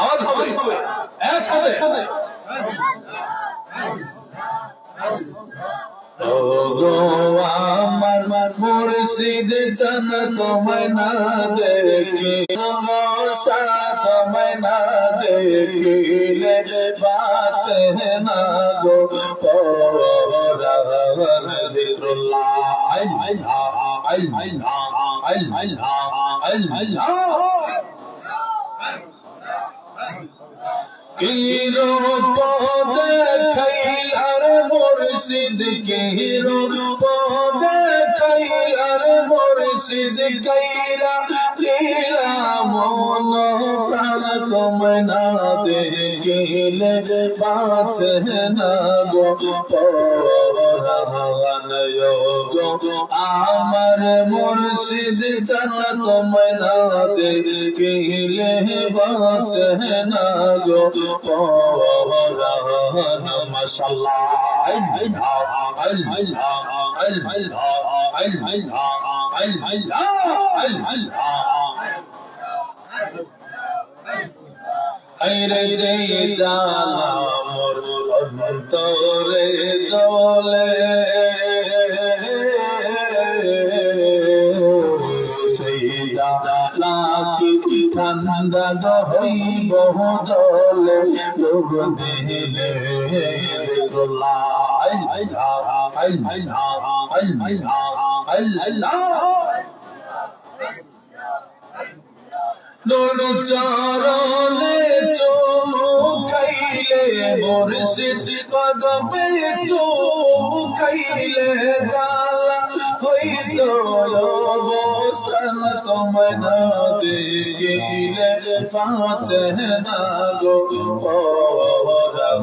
আওয়াজ হবে, একসাথে। আমার মার মুর্শিদ জানা, তোমায় না দেখে। তোমায় না দেখিলে বাঁচে না গো। পরা আইন আইন আইন আইন আইল আইল কিরো পদে খাইলার মুর্শিদ কিরো পদে খাইলার মুর্শিদ কাইরা লীলা মন প্রাণ তুমি না দেখিলে বাঁচে না গো পরাণ গো আমার মুর্শিদ জানা তুমি না দেখিলে বাঁচে না গো পরাণ আইরে যে জানা মোর অন্তরে জলে সেই জানা কি ঠান্ডা দহই বহু জলে লোক দিলে গোলা আই আই আই আই আই আই আই দোল চরণে চুমু খাইলে মুর্শিদ কদমে চুমু খাইলে জালা হইত অবসান তোমায় না দেখিলে, পাঁচে না গো পরার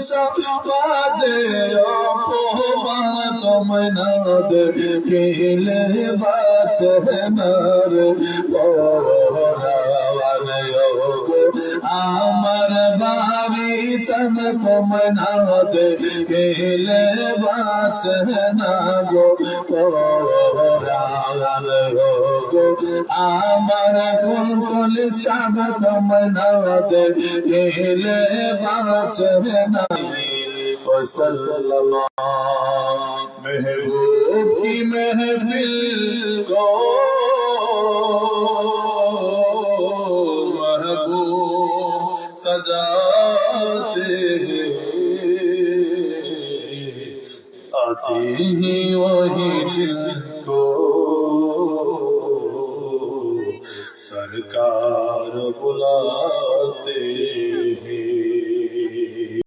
সমাজে অপমান তোমায় না দেখিলে বাঁচে না রে? अमर बारी चङ तच न गो कोन रोग अमर कोन सबत मनवत किले वाच में محبوب کی محفل کو جاتے ہیں۔ آتی ہی وہی جن کو سرکار بلاتے ہیں۔